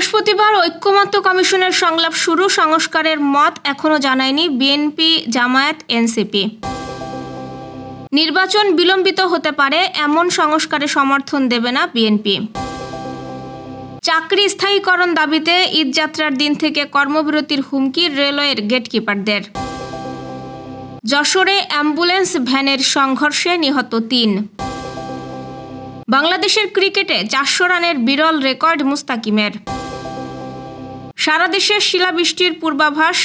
বৃহস্পতিবার ঐক্যমত্য কমিশনের সংলাপ শুরু, সংস্কারের মত এখনও জানায়নি বিএনপি, জামায়াত, এনসিপি। নির্বাচন বিলম্বিত হতে পারে, এমন সংস্কারে সমর্থন দেবে না বিএনপি। চাকরি স্থায়ীকরণ দাবিতে ঈদযাত্রার দিন থেকে কর্মবিরতির হুমকি রেলওয়ের গেটকিপারদের। যশোরে অ্যাম্বুলেন্স ভ্যানের সংঘর্ষে নিহত তিন। বাংলাদেশের ক্রিকেটে চারশো রানের বিরল রেকর্ড মুস্তাকিমের। সারা দেশে শিলাবৃষ্টির পূর্বাভাস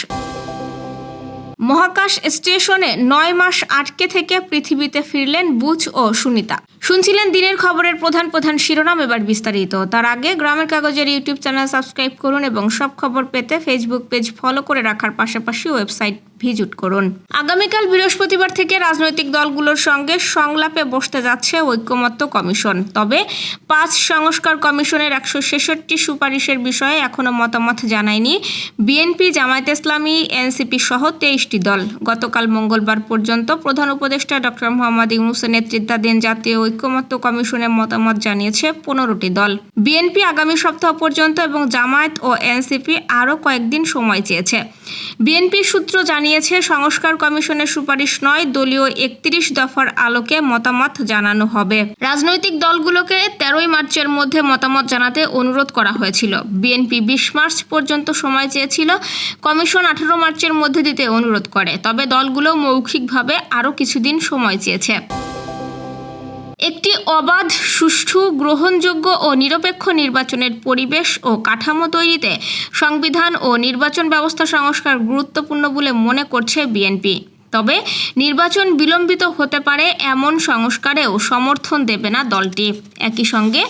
মহাকাশ স্টেশনে নয় মাস আটকে থেকে পৃথিবীতে ফিরলেন বুচ ও সুনিতা। শুনছিলেন দিনের খবরের প্রধান প্রধান শিরোনাম এবার বিস্তারিত। তার আগে গ্রামের কাগজের ইউটিউব চ্যানেল সাবস্ক্রাইব করুন এবং সব খবর পেতে ফেসবুক পেজ ফলো করে রাখার পাশাপাশি ওয়েবসাইট ভিজিট করুন। আগামীকাল বৃহস্পতিবার থেকে রাজনৈতিক দলগুলোর সঙ্গে সংলাপে বসতে যাচ্ছে ঐক্যমত্য কমিশন। তবে পাঁচ সংস্কার কমিশনের একশো ছেষট্টি সুপারিশের বিষয়ে এখনও মতামত জানায়নি বিএনপি, জামায়াত ইসলামী, এনসিপি সহ তেইশটি দল। গতকাল মঙ্গলবার পর্যন্ত প্রধান উপদেষ্টা ডক্টর মোহাম্মদ ইউনুসের নেতৃত্বাধীন জাতীয় ঐক্যমত্য কমিশনের মতামত জানিয়েছে পনেরোটি দল। বিএনপি আগামী সপ্তাহ পর্যন্ত এবং জামায়াত ও এনসিপি আরও কয়েকদিন সময় চেয়েছে। বিএনপি সূত্র জানিয়েছে, সংস্কার কমিশনের সুপারিশ নয়, দলীয় একত্রিশ দফার আলোকে মতামত জানানো হবে। রাজনৈতিক দলগুলোকে তেরোই মার্চের মধ্যে মতামত জানাতে অনুরোধ করা হয়েছিল। বিএনপি বিশ মার্চ পর্যন্ত সময় চেয়েছিল। কমিশন আঠারো মার্চের মধ্যে দিতে অনুরোধ করে, তবে দলগুলো মৌখিকভাবে আরও কিছুদিন সময় চেয়েছে। একটি অবাধ, সুষ্ঠু, গ্রহণযোগ্য ও নিরপেক্ষ নির্বাচনের পরিবেশ ও কাঠামো তৈরিতে সংবিধান ও নির্বাচন ব্যবস্থা সংস্কার গুরুত্বপূর্ণ বলে মনে করছে বিএনপি। তবে নির্বাচন বিলম্বিত হতে পারে এমন সংস্কারেও সমর্থন দেবে না দলটি। একই সঙ্গে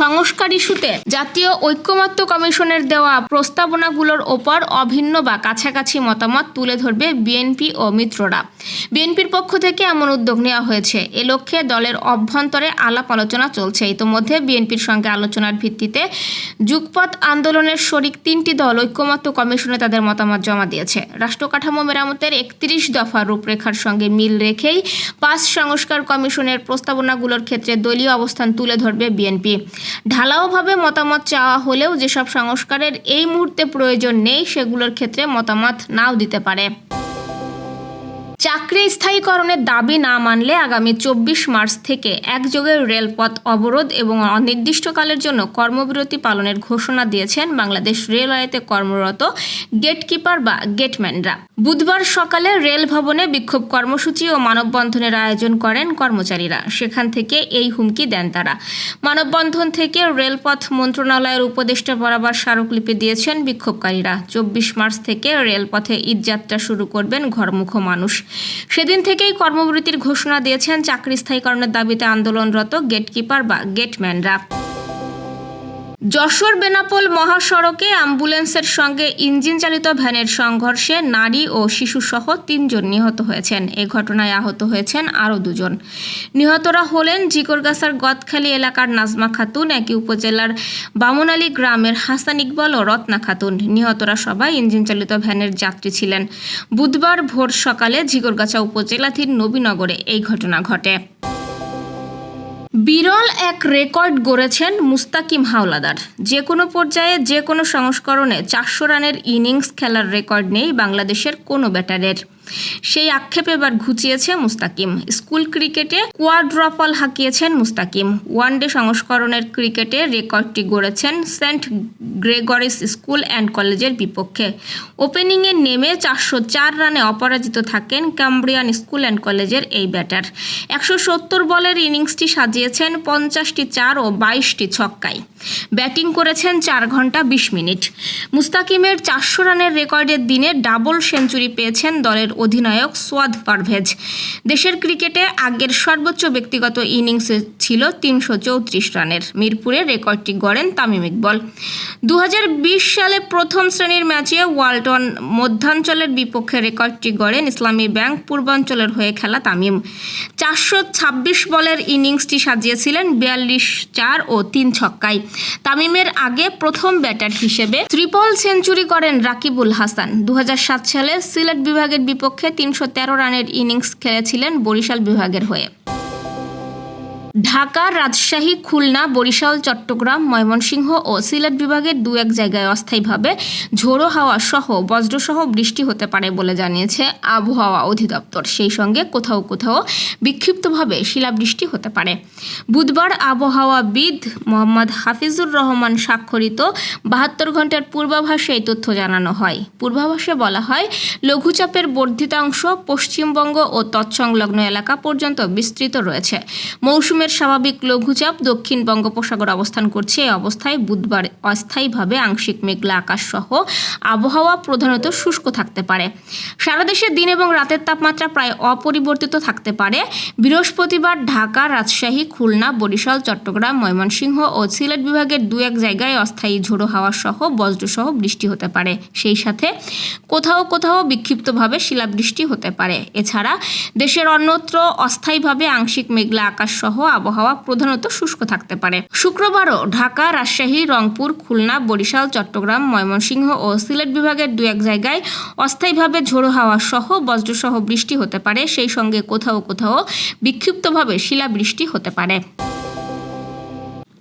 সংস্কার ইস্যুতে জাতীয় ঐক্যমত্য কমিশনের দেওয়া প্রস্তাবনাগুলোর ওপর অভিন্ন বা কাছাকাছি মতামত তুলে ধরবে বিএনপি ও মিত্ররা। বিএনপির পক্ষ থেকে এমন উদ্যোগ নেওয়া হয়েছে। এ লক্ষ্যে দলের অভ্যন্তরে আলাপ আলোচনা চলছে। ইতোমধ্যে বিএনপির সঙ্গে আলোচনার ভিত্তিতে যুগপৎ আন্দোলনের শরিক তিনটি দল ঐক্যমত্য কমিশনে তাদের মতামত জমা দিয়েছে। রাষ্ট্র কাঠামো মেরামতের একত্রিশ দফা রূপরেখার সঙ্গে মিল রেখেই পাঁচ সংস্কার কমিশনের প্রস্তাবনাগুলোর ক্ষেত্রে দলীয় অবস্থান তুলে ধরবে বিএনপি। ঢালাওভাবে মতামত চাওয়া হলেও যেসব সংস্কারের এই মুহূর্তে প্রয়োজন নেই, সেগুলোর ক্ষেত্রে মতামত নাও দিতে পারে। চাকরি স্থায়ীকরণের দাবি না মানলে আগামী চব্বিশ মার্চ থেকে একযোগে রেলপথ অবরোধ এবং অনির্দিষ্টকালের জন্য কর্মবিরতি পালনের ঘোষণা দিয়েছেন বাংলাদেশ রেলওয়েতে কর্মরত গেটকিপার বা গেটম্যানরা। বুধবার সকালে রেল ভবনে বিক্ষোভ কর্মসূচি ও মানববন্ধনের আয়োজন করেন কর্মচারীরা। সেখান থেকে এই হুমকি দেন তারা। মানববন্ধন থেকে রেলপথ মন্ত্রণালয়ের উপদেষ্টা বরাবর স্মারকলিপি দিয়েছেন বিক্ষোভকারীরা। চব্বিশ মার্চ থেকে রেলপথে ঈদযাত্রা শুরু করবেন ঘরমুখ মানুষ। সেদিন থেকেই কর্মবিরতির ঘোষণা দিয়েছেন চাকরি স্থায়ীকরণের দাবিতে আন্দোলনরত গেটকিপার বা গেটম্যানরা যশোর বেনাপোল মহাসড়কে অ্যাম্বুলেন্সের সঙ্গে ইঞ্জিন চালিত ভ্যানের সংঘর্ষে নারী ও শিশুসহ তিনজন নিহত হয়েছেন। এ ঘটনায় আহত হয়েছেন আরও দুজন। নিহতরা হলেন জিকরগাছার গদখালি এলাকার নাজমা খাতুন, একই উপজেলার বামুনালী গ্রামের হাসান ইকবাল ও রত্না খাতুন। নিহতরা সবাই ইঞ্জিন চালিত ভ্যানের যাত্রী ছিলেন। বুধবার ভোর সকালে ঝিকরগাছা উপজেলাধীন নবীনগরে এই ঘটনা ঘটে। বিরল এক রেকর্ড গড়েছেন মুস্তাকিম হাওলাদার। যে কোনো পর্যায়ে, যে কোনো সংস্করণে চারশো রানের ইনিংস খেলার রেকর্ড নেই বাংলাদেশের কোনো ব্যাটারের। সেই আক্ষেপ এবার ঘুচিয়েছে মুস্তাকিম। স্কুল ক্রিকেটে কোয়াড্রপল হাঁকিয়েছেন মুস্তাকিম। ওয়ানডে সংস্করণের ক্রিকেটে রেকর্ডটি গড়েছেন সেন্ট গ্রেগরিস স্কুল অ্যান্ড কলেজের বিপক্ষে। ওপেনিংয়ে নেমে চারশো চার রানে অপরাজিত থাকেন ক্যাম্ব্রিয়ান স্কুল অ্যান্ড কলেজের এই ব্যাটার। একশো সত্তর বলের ইনিংসটি সাজিয়েছেন পঞ্চাশটি চার ও বাইশটি ছক্কায়। ব্যাটিং করেছেন চার ঘণ্টা বিশ মিনিট। মুস্তাকিমের চারশো রানের রেকর্ডের দিনে ডাবল সেঞ্চুরি পেয়েছেন দলের অধিনায়ক সোয়াদ পারভেজ। দেশের ক্রিকেটে আগের সর্বোচ্চ ব্যক্তিগত ইনিংসে ছিল তিনশো চৌত্রিশ রানের। মিরপুরে রেকর্ডটি গড়েন তামিম ইকবল। দু সালে প্রথম শ্রেণির ম্যাচে ওয়ালটন মধ্যাঞ্চলের বিপক্ষে রেকর্ডটি গড়েন ইসলামী ব্যাংক, পূর্বাঞ্চলের হয়ে খেলা তামিম। চারশো ছাব্বিশ বলের ইনিংসটি সাজিয়েছিলেন বিয়াল্লিশ চার ও তিন ছক্কায়। তামিমের আগে প্রথম ব্যাটার হিসেবে ত্রিপল সেঞ্চুরি করেন রাকিবুল হাসান। দু হাজার সাত সালে সিলেট বিভাগের বিপক্ষে তিনশো তেরো রানের ইনিংস খেলেছিলেন বরিশাল বিভাগের হয়ে। ঢাকা, রাজশাহী, খুলনা, বরিশাল, চট্টগ্রাম, ময়মনসিংহ ও সিলেট বিভাগের দু এক জায়গায় অস্থায়ীভাবে ঝোড়ো হাওয়া সহ বজ্রসহ বৃষ্টি হতে পারে বলে জানিয়েছে আবহাওয়া অধিদপ্তর। সেই সঙ্গে কোথাও কোথাও বিক্ষিপ্তভাবে শিলাবৃষ্টি হতে পারে। বুধবার আবহাওয়াবিদ মোহাম্মদ হাফিজুর রহমান স্বাক্ষরিত বাহাত্তর ঘণ্টার পূর্বাভাসে এই তথ্য জানানো হয়। পূর্বাভাসে বলা হয়, লঘুচাপের বর্ধিতাংশ পশ্চিমবঙ্গ ও তৎসংলগ্ন এলাকা পর্যন্ত বিস্তৃত রয়েছে। মৌসুমের স্বাভাবিক লঘুচাপ দক্ষিণ বঙ্গোপসাগর অবস্থান করছে। এই অবস্থায় বুধবার অস্থায়ীভাবে আংশিক মেঘলা আকাশ সহ আবহাওয়া প্রধানত শুষ্ক থাকতে পারে। সারা দেশে দিন এবং রাতের তাপমাত্রা প্রায় অপরিবর্তিত থাকতে পারে। বৃহস্পতিবার ঢাকা, রাজশাহী, খুলনা, বরিশাল, চট্টগ্রাম, ময়মনসিংহ ও সিলেট বিভাগের দু এক জায়গায় অস্থায়ী ঝোড়ো হাওয়া সহ বজ্রসহ বৃষ্টি হতে পারে। সেই সাথে কোথাও কোথাও বিক্ষিপ্তভাবে শিলাবৃষ্টি হতে পারে। এছাড়া দেশের অন্যত্র অস্থায়ীভাবে আংশিক মেঘলা আকাশ সহ আবহাওয়া প্রধানত শুষ্ক থাকতে পারে। শুক্রবারও ঢাকা, রাজশাহী, রংপুর, খুলনা, বরিশাল, চট্টগ্রাম, ময়মনসিংহ ও সিলেট বিভাগের দু এক জায়গায় অস্থায়ীভাবে ঝোড়ো হাওয়া সহ বজ্রসহ বৃষ্টি হতে পারে। সেই সঙ্গে কোথাও কোথাও বিক্ষিপ্তভাবে শিলাবৃষ্টি হতে পারে।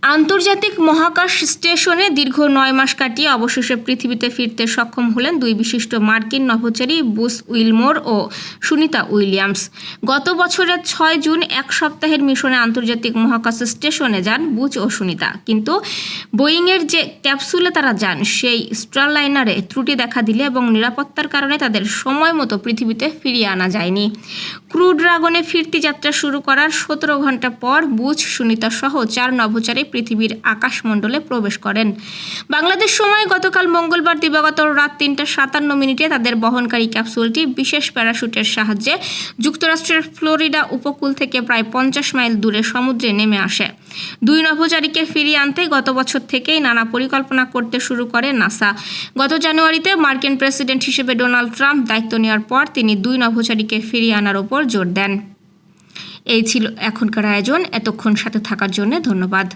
আন্তর্জাতিক মহাকাশ স্টেশনে দীর্ঘ নয় মাস কাটিয়ে অবশেষে পৃথিবীতে ফিরতে সক্ষম হলেন দুই বিশিষ্ট মার্কিন নভোচারী বুস উইলমোর ও সুনিতা উইলিয়ামস। গত বছরের ছয় জুন এক সপ্তাহের মিশনে আন্তর্জাতিক মহাকাশ স্টেশনে যান বুচ ও সুনিতা। কিন্তু বোয়িংয়ের যে ক্যাপসুলে তারা যান, সেই স্টারলাইনারে ত্রুটি দেখা দিলে এবং নিরাপত্তার কারণে তাদের সময় মতো পৃথিবীতে ফিরিয়ে আনা যায়নি। ক্রু ড্রাগনে ফিরতি যাত্রা শুরু করার সতেরো ঘণ্টা পর বুচ সুনিতা সহ চার নভোচারী পৃথিবীর আকাশমণ্ডলে প্রবেশ করেন। বাংলাদেশ সময় গতকাল মঙ্গলবার দিবাগত রাত তিনটা সাতান্ন মিনিটে তাদের বহনকারী ক্যাপসুলটি বিশেষ প্যারাশুটের সাহায্যে যুক্তরাষ্ট্রের ফ্লোরিডা উপকূল থেকে প্রায় পঞ্চাশ মাইল দূরে সমুদ্রে নেমে আসে। দুই নভোচারীকে ফিরিয়ে আনতে গত বছর থেকেই নানা পরিকল্পনা করতে শুরু করে নাসা। গত জানুয়ারিতে মার্কিন প্রেসিডেন্ট হিসেবে ডোনাল্ড ট্রাম্প দায়িত্ব নেওয়ার পর তিনি দুই নভোচারীকে ফিরিয়ে আনার ওপর জোর দেন। এই ছিল এখনকার আয়োজন। এতক্ষণ সাথে থাকার জন্য ধন্যবাদ।